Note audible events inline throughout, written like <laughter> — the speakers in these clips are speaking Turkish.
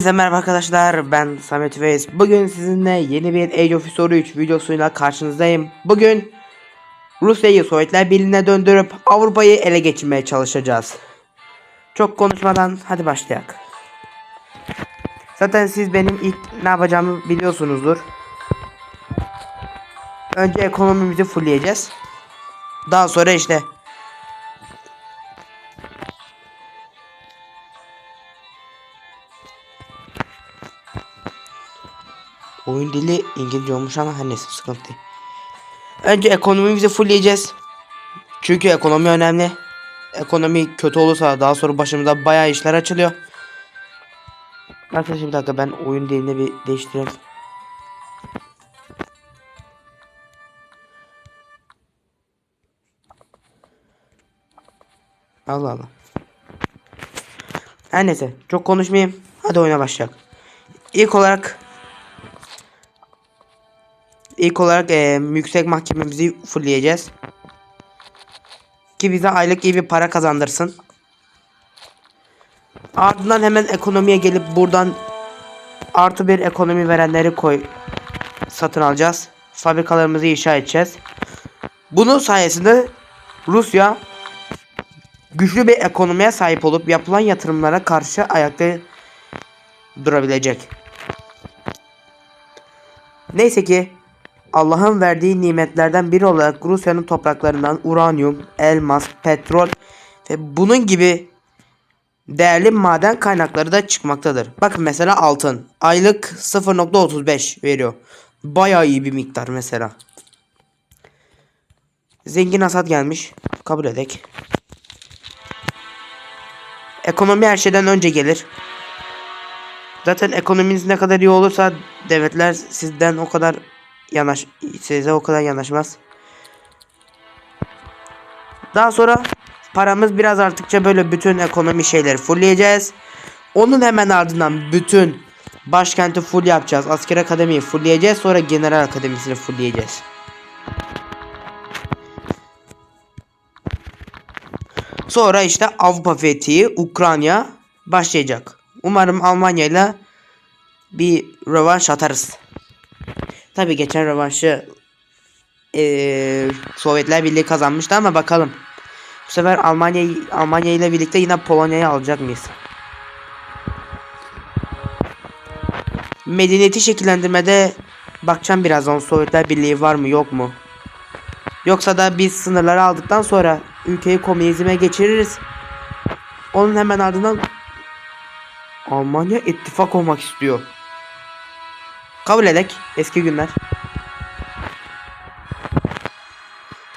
Herkese merhaba arkadaşlar ben Samet Veys. Bugün sizinle yeni bir Age of History 3 videosuyla karşınızdayım. Bugün Rusya'yı Sovyetler Birliği'ne döndürüp Avrupa'yı ele geçirmeye çalışacağız. Çok konuşmadan hadi başlayalım. Zaten siz benim ilk ne yapacağımı biliyorsunuzdur. Önce ekonomimizi fullleyeceğiz. Daha sonra işte Oyun dili İngilizce olmuş ama her neyse sıkıntı değil. Önce ekonomimizi fullleyeceğiz. Çünkü ekonomi önemli. Ekonomi kötü olursa daha sonra başımıza bayağı işler açılıyor. Arkadaşlar bir dakika ben oyun dilini bir değiştireyim. Allah Allah. Her neyse çok konuşmayayım. Hadi oyuna başlayalım. İlk olarak İlk olarak eee, yüksek mahkememizi fullleyeceğiz. Ki bize aylık iyi bir para kazandırsın. Ardından hemen ekonomiye gelip buradan artı bir ekonomi verenleri koy satın alacağız. Fabrikalarımızı inşa edeceğiz. Bunun sayesinde Rusya güçlü bir ekonomiye sahip olup yapılan yatırımlara karşı ayakta durabilecek. Neyse ki Allah'ın verdiği nimetlerden biri olarak Rusya'nın topraklarından uranyum, elmas, petrol ve bunun gibi değerli maden kaynakları da çıkmaktadır. Bakın mesela altın aylık 0.35 veriyor. Bayağı iyi bir miktar mesela. Zengin hasat gelmiş. Kabul edek. Ekonomi her şeyden önce gelir. Zaten ekonominiz ne kadar iyi olursa devletler sizden o kadar yanaş size o kadar yanaşmaz. Daha sonra paramız biraz arttıkça böyle bütün ekonomi şeyleri fullleyeceğiz. Onun hemen ardından bütün başkenti full yapacağız. Asker akademiyi fullleyeceğiz. Sonra general akademisini fullleyeceğiz. Sonra işte Avrupa fethi, Ukrayna başlayacak. Umarım Almanya ile bir rövanş atarız. Tabi geçen rövanşı eee, Sovyetler Birliği kazanmıştı ama bakalım. Bu sefer Almanya Almanya ile birlikte yine Polonya'yı alacak mıyız? Medeniyeti şekillendirmede bakacağım birazdan Sovyetler Birliği var mı yok mu? Yoksa da biz sınırları aldıktan sonra ülkeyi komünizme geçiririz. Onun hemen ardından Almanya ittifak olmak istiyor. Kabul edek. Eski günler.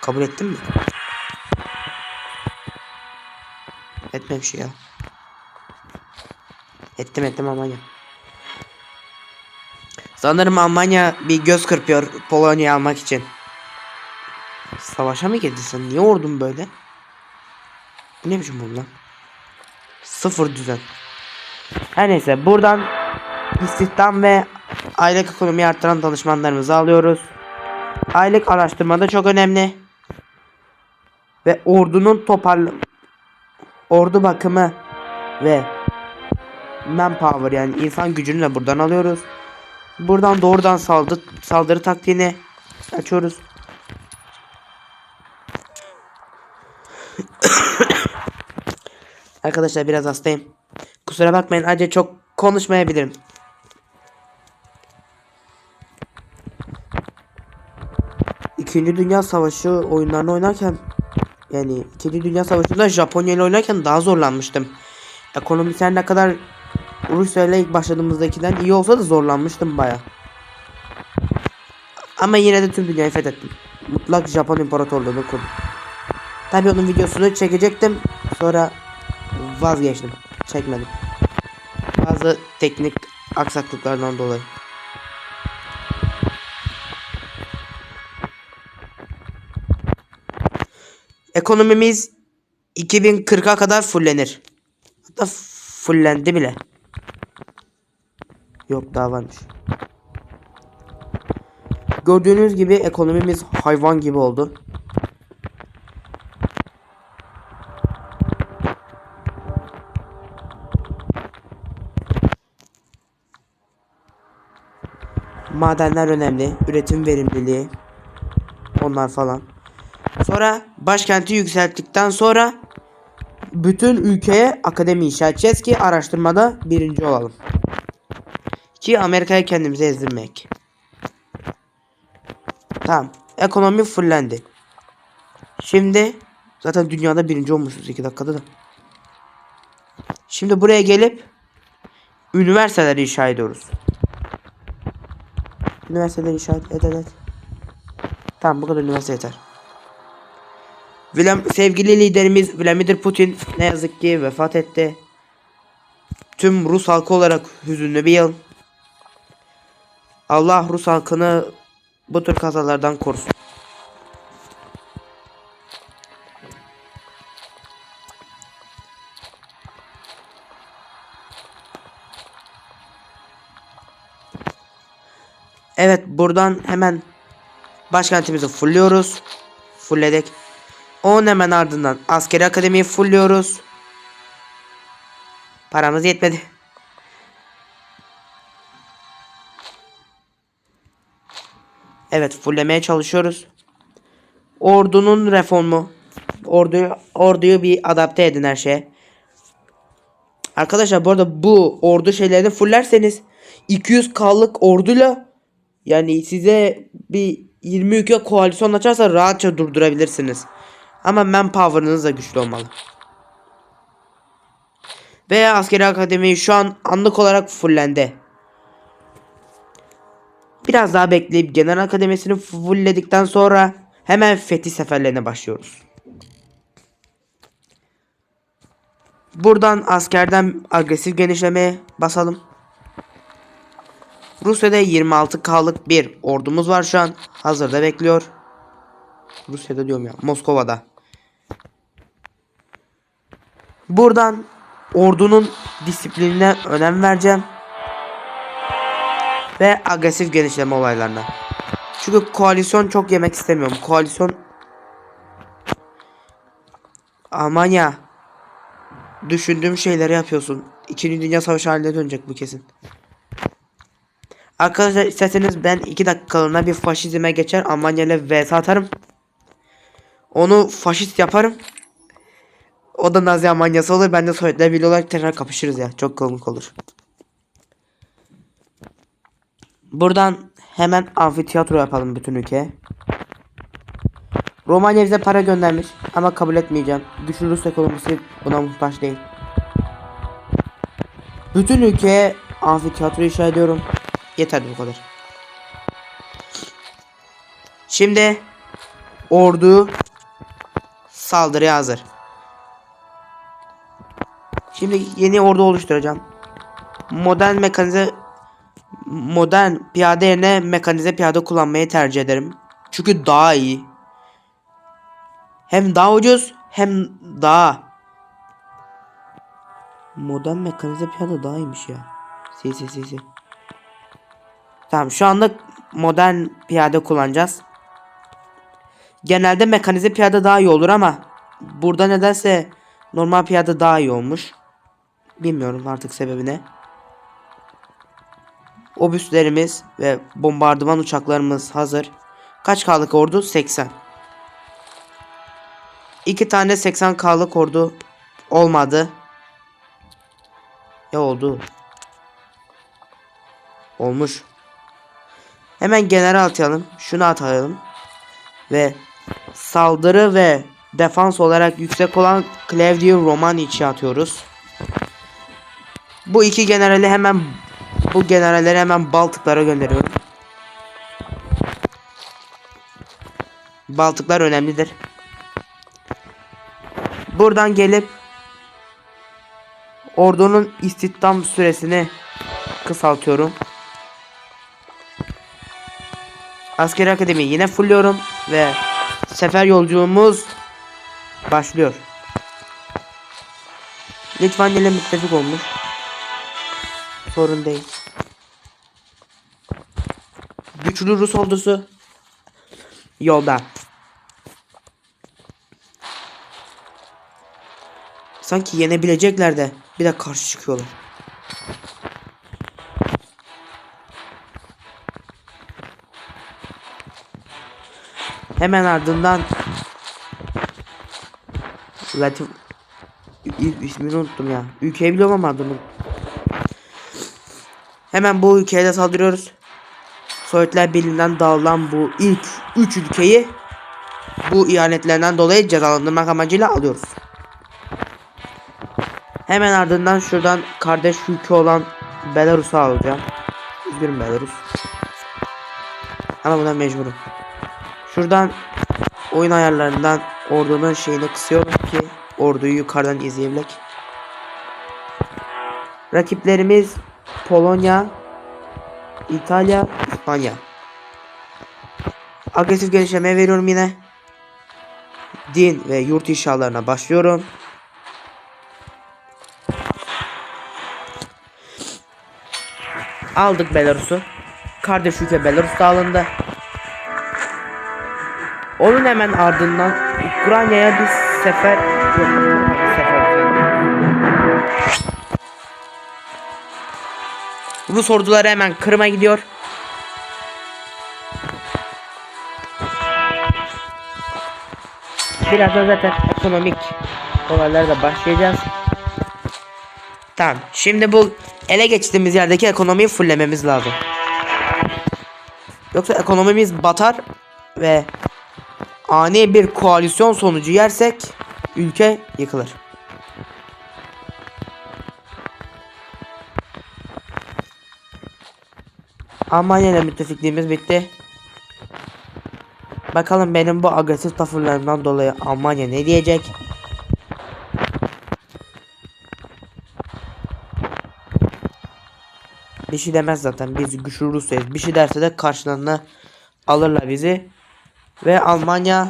Kabul ettin mi? Etmemiş ya. Ettim ettim Almanya. Sanırım Almanya bir göz kırpıyor Polonya'yı almak için. Savaşa mı girdin sen? Niye ordun böyle? Bu ne biçim bu? Sıfır düzen. Her neyse buradan istihdam ve aylık ekonomiyi arttıran danışmanlarımızı alıyoruz. Aylık araştırma da çok önemli. Ve ordunun toparlı ordu bakımı ve manpower yani insan gücünü de buradan alıyoruz. Buradan doğrudan saldırı, saldırı taktiğini açıyoruz. <coughs> Arkadaşlar biraz hastayım. Kusura bakmayın acı çok konuşmayabilirim. İkinci Dünya Savaşı oyunlarını oynarken yani İkinci Dünya Savaşı'nda Japonya ile oynarken daha zorlanmıştım. Ekonomisi ne kadar Rusya ile ilk başladığımızdakinden iyi olsa da zorlanmıştım baya. Ama yine de tüm dünyayı fethettim. Mutlak Japon İmparatorluğu'nu kurdum. Tabi onun videosunu çekecektim. Sonra vazgeçtim. Çekmedim. Bazı teknik aksaklıklardan dolayı. Ekonomimiz 2040'a kadar fullenir. Hatta fullendi bile. Yok daha varmış. Gördüğünüz gibi ekonomimiz hayvan gibi oldu. Madenler önemli. Üretim verimliliği. Onlar falan. Sonra başkenti yükselttikten sonra bütün ülkeye akademi inşa edeceğiz ki araştırmada birinci olalım. Ki Amerika'ya kendimizi ezdirmek. Tamam. Ekonomi fullendi. Şimdi zaten dünyada birinci olmuşuz 2 dakikada da. Şimdi buraya gelip üniversiteler inşa ediyoruz. Üniversiteler inşa et, et, et. Tamam bu kadar üniversite yeter. Sevgili liderimiz Vladimir Putin ne yazık ki vefat etti. Tüm Rus halkı olarak hüzünlü bir yıl. Allah Rus halkını bu tür kazalardan korusun. Evet buradan hemen başkentimizi fullliyoruz. Fullledik. Onun hemen ardından askeri akademiyi fullliyoruz. Paramız yetmedi. Evet fulllemeye çalışıyoruz. Ordunun reformu. Orduyu, orduyu bir adapte edin her şeye. Arkadaşlar bu arada bu ordu şeylerini fullerseniz 200k'lık orduyla yani size bir 20 ülke koalisyon açarsa rahatça durdurabilirsiniz. Ama manpower'ınız da güçlü olmalı. Ve askeri akademi şu an anlık olarak fullendi. Biraz daha bekleyip genel akademisini fullledikten sonra hemen fetih seferlerine başlıyoruz. Buradan askerden agresif genişlemeye basalım. Rusya'da 26K'lık bir ordumuz var şu an. Hazırda bekliyor. Rusya'da diyorum ya. Moskova'da. Buradan ordunun disiplinine önem vereceğim. Ve agresif genişleme olaylarına. Çünkü koalisyon çok yemek istemiyorum. Koalisyon Almanya düşündüğüm şeyleri yapıyorsun. İkinci Dünya Savaşı haline dönecek bu kesin. Arkadaşlar isterseniz ben 2 dakikalığına bir faşizme geçer Almanya ile vs atarım. Onu faşist yaparım. O da Nazi Almanyası olur. Ben de Sovyetler Birliği olarak tekrar kapışırız ya. Çok komik olur. Buradan hemen amfiteyatro yapalım bütün ülkeye. Romanya bize para göndermiş ama kabul etmeyeceğim. Güçlü Rus ekonomisi buna muhtaç değil. Bütün ülkeye amfiteyatro inşa ediyorum. Yeter bu kadar. Şimdi ordu saldırıya hazır. Şimdi yeni ordu oluşturacağım. Modern mekanize modern piyade yerine mekanize piyade kullanmayı tercih ederim. Çünkü daha iyi. Hem daha ucuz hem daha modern mekanize piyade daha iyiymiş ya. Sil sil sil sil. Tamam şu anda modern piyade kullanacağız. Genelde mekanize piyade daha iyi olur ama burada nedense normal piyade daha iyi olmuş. Bilmiyorum artık sebebi ne. Obüslerimiz ve bombardıman uçaklarımız hazır. Kaç K'lık ordu? 80. İki tane 80 K'lık ordu olmadı. Ya oldu. Olmuş. Hemen general atayalım. Şunu atayalım. Ve saldırı ve defans olarak yüksek olan Claudio Romani'yi atıyoruz. Bu iki generali hemen bu generalleri hemen Baltıklara gönderiyorum. Baltıklar önemlidir. Buradan gelip ordunun istihdam süresini kısaltıyorum. Askeri akademi yine fulluyorum ve sefer yolculuğumuz başlıyor. Litvanya ile müttefik olmuş sorun. Güçlü Rus ordusu yolda. Sanki yenebilecekler de bir de karşı çıkıyorlar. Hemen ardından Latif ismini unuttum ya. Ülkeyi biliyorum ama adını Hemen bu ülkeye de saldırıyoruz. Sovyetler Birliği'nden dağılan bu ilk 3 ülkeyi bu ihanetlerinden dolayı cezalandırmak amacıyla alıyoruz. Hemen ardından şuradan kardeş ülke olan Belarus'u alacağım. Üzgünüm Belarus. Ama buna mecburum. Şuradan oyun ayarlarından ordunun şeyini kısıyorum ki orduyu yukarıdan izleyebilek. Rakiplerimiz Polonya, İtalya, İspanya. Agresif gelişmeye veriyorum yine. Din ve yurt inşalarına başlıyorum. Aldık Belarus'u. Kardeş ülke Belarus da alındı. Onun hemen ardından Ukrayna'ya bir sefer sefer Rus orduları hemen Kırım'a gidiyor. Birazdan zaten ekonomik olaylara başlayacağız. Tamam. Şimdi bu ele geçtiğimiz yerdeki ekonomiyi fullememiz lazım. Yoksa ekonomimiz batar ve ani bir koalisyon sonucu yersek ülke yıkılır. Almanya ile müttefikliğimiz bitti. Bakalım benim bu agresif tavırlarımdan dolayı Almanya ne diyecek? Bir şey demez zaten biz güçlü Rusya'yız. Bir şey derse de karşılarına alırlar bizi. Ve Almanya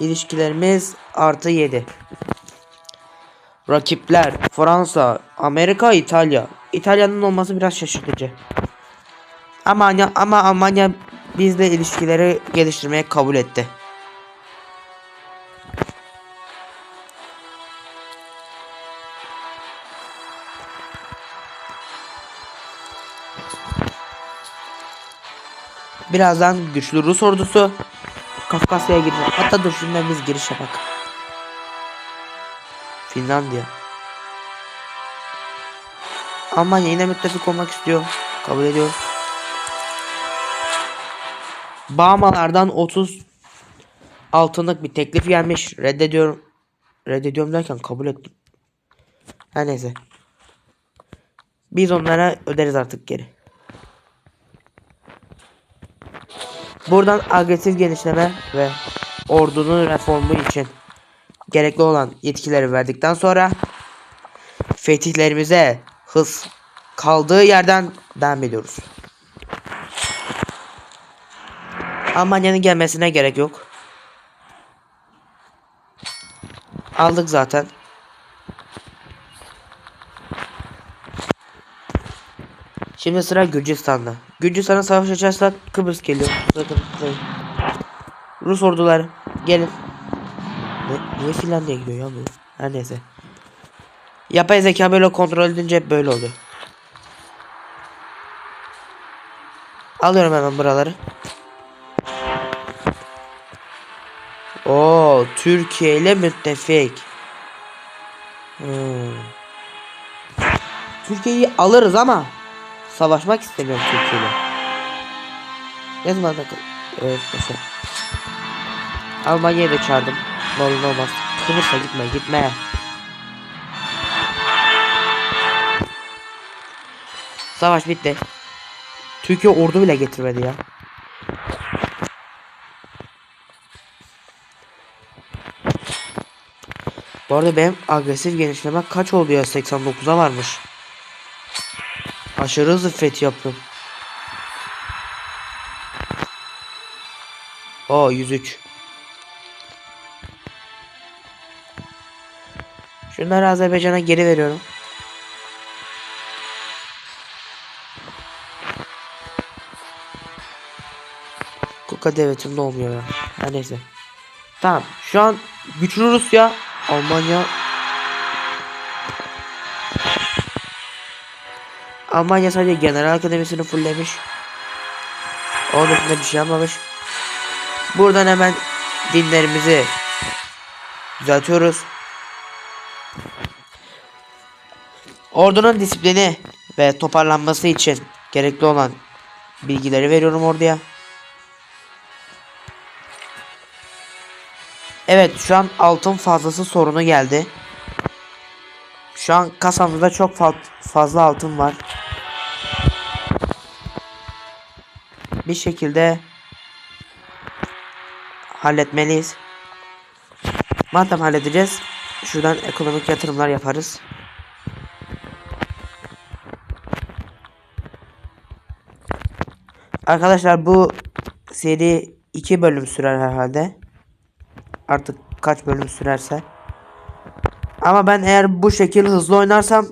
ilişkilerimiz artı 7. Rakipler Fransa, Amerika, İtalya. İtalya'nın olması biraz şaşırtıcı. Ama ama Almanya bizle ilişkileri geliştirmeye kabul etti. Birazdan güçlü Rus ordusu Kafkasya'ya girecek. Hatta dur şimdiden biz giriş yapak. Finlandiya. Almanya yine müttefik olmak istiyor. Kabul ediyoruz. Bahamalardan 30 altınlık bir teklif gelmiş. Reddediyorum. Reddediyorum derken kabul ettim. Her neyse. Biz onlara öderiz artık geri. Buradan agresif genişleme ve ordunun reformu için gerekli olan yetkileri verdikten sonra fetihlerimize hız kaldığı yerden devam ediyoruz. Almanya'nın gelmesine gerek yok. Aldık zaten. Şimdi sıra Gürcistan'da. Gürcistan'a savaş açarsak Kıbrıs geliyor. Zaten Rus orduları gelin. Ne, niye Finlandiya gidiyor ya bu? Her neyse. Yapay zeka böyle kontrol edince böyle oluyor. Alıyorum hemen buraları. Oo, Türkiye ile müttefik. Hmm. Türkiye'yi alırız ama savaşmak istemiyorum Türkiye'yle. Ne zaman da evet mesela. Almanya'yı da çağırdım. Ne olur ne olmaz. Kıbrıs'a gitme gitme. Savaş bitti. Türkiye ordu bile getirmedi ya. Bu arada benim agresif genişleme kaç oldu ya 89'a varmış. Aşırı hızlı fethi yapıyorum. O 103. Şunları Azerbaycan'a geri veriyorum. Kuka devletimde olmuyor ya. Neyse. Tamam. Şu an güçlü Rusya, Almanya Almanya sadece General Akademisi'ni fulllemiş. Onun dışında bir şey yapmamış. Buradan hemen dinlerimizi düzeltiyoruz. Ordunun disiplini ve toparlanması için gerekli olan bilgileri veriyorum orduya. Evet şu an altın fazlası sorunu geldi. Şu an kasamızda çok fa- fazla altın var. Bir şekilde halletmeliyiz. Madem halledeceğiz, şuradan ekonomik yatırımlar yaparız. Arkadaşlar bu seri 2 bölüm sürer herhalde. Artık kaç bölüm sürerse. Ama ben eğer bu şekil hızlı oynarsam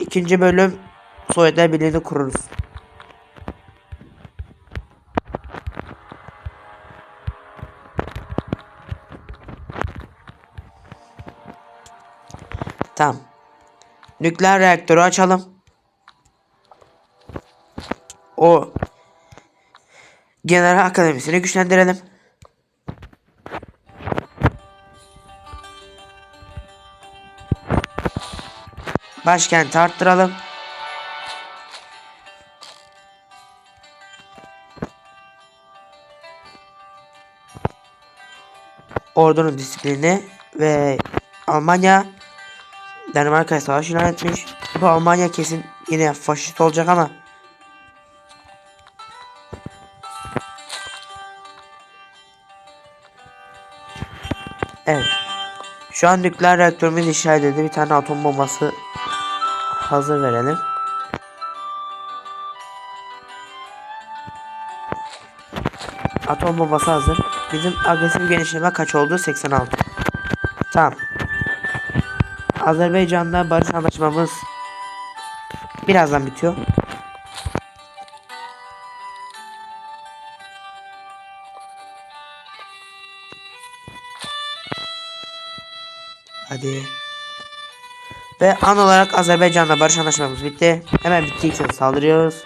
ikinci bölüm Sovyetler Birliği'ni kururuz. Tamam. Nükleer reaktörü açalım. O General Akademisi'ni güçlendirelim. Başkenti arttıralım. Ordunun disiplini ve Almanya Danimarka'ya savaş ilan etmiş. Bu Almanya kesin yine faşist olacak ama Evet. Şu an nükleer reaktörümüz inşa edildi. Bir tane atom bombası hazır verelim. Atom bombası hazır. Bizim agresif genişleme kaç oldu? 86. Tamam. Azerbaycan'da barış anlaşmamız birazdan bitiyor. Hadi. Ve an olarak Azerbaycan'la barış anlaşmamız bitti. Hemen bittiği için saldırıyoruz.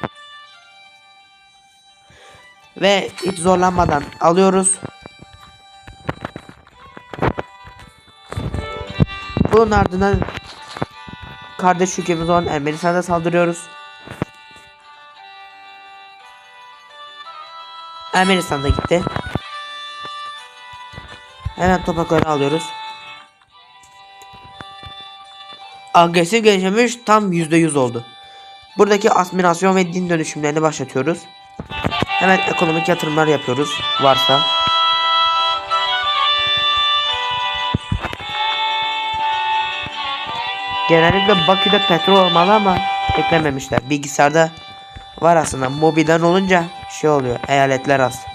Ve hiç zorlanmadan alıyoruz. Bunun ardından kardeş ülkemiz olan Ermenistan'a saldırıyoruz. Ermenistan'da gitti. Hemen toprakları alıyoruz. Agresif gelişmemiş tam %100 oldu. Buradaki asimilasyon ve din dönüşümlerini başlatıyoruz. Hemen ekonomik yatırımlar yapıyoruz varsa. Genellikle Bakü'de petrol olmalı ama eklememişler. Bilgisayarda var aslında. Mobilden olunca şey oluyor. Eyaletler az.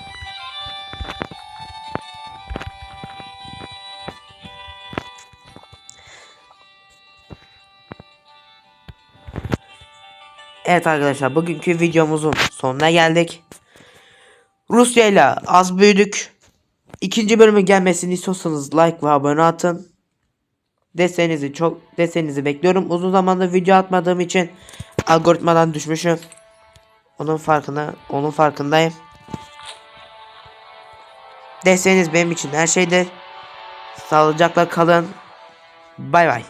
Evet arkadaşlar bugünkü videomuzun sonuna geldik. Rusya ile az büyüdük. İkinci bölümün gelmesini istiyorsanız like ve abone atın. Desteğinizi çok desteğinizi bekliyorum. Uzun zamandır video atmadığım için algoritmadan düşmüşüm. Onun farkında onun farkındayım. Desteğiniz benim için her şeydir. Sağlıcakla kalın. Bay bay.